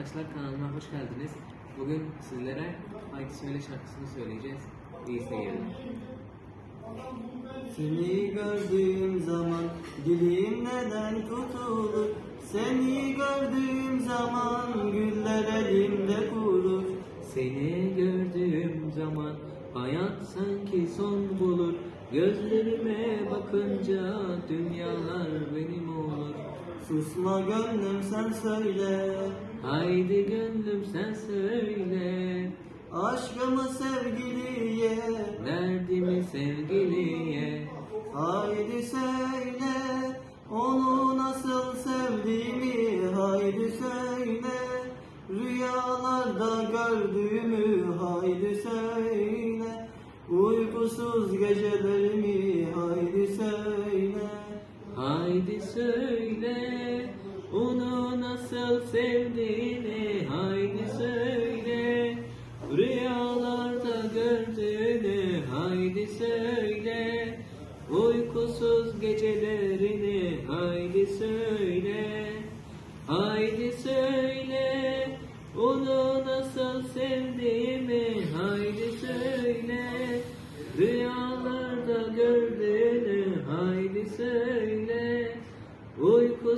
arkadaşlar kanalıma hoş geldiniz. Bugün sizlere Haydi Söyle şarkısını söyleyeceğiz. İyi seyirler. Seni gördüğüm zaman dilim neden tutulur Seni gördüğüm zaman güller elimde kurur Seni gördüğüm zaman hayat sanki son bulur. Gözlerime bakınca dünyalar benim olur. Susma gönlüm sen söyle Haydi gönlüm sen söyle. Aşkımı sevgiliye. Derdimi sevgiliye. Haydi söyle onu nasıl sevdiğimi. Haydi söyle rüyalarda gördüğümü. Haydi söyle uykusuz gecelerimi. Haydi söyle. Haydi söyle onu nasıl sevdiğini haydi söyle. Rüyalarda gördüğünü haydi söyle. Uykusuz gecelerini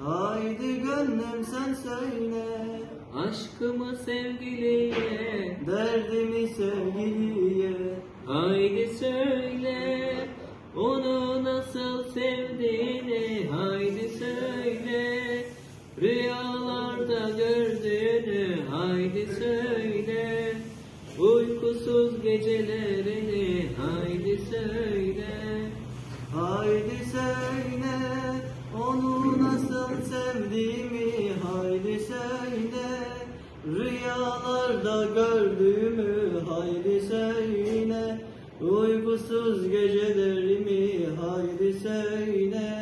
Haydi gönlüm sen söyle. Aşkımı sevgiliye Derdimi sevgiliye. Haydi söyle onu nasıl sevdiğini haydi söyle. Rüyalarda gördüğünü haydi söyle. Uykusuz gecelerini haydi söyle. Haydi söyle Sevdiğimi hayli söyle Rüyalarda gördüğümü hayli söyle Uykusuz gecelerimi hayli söyle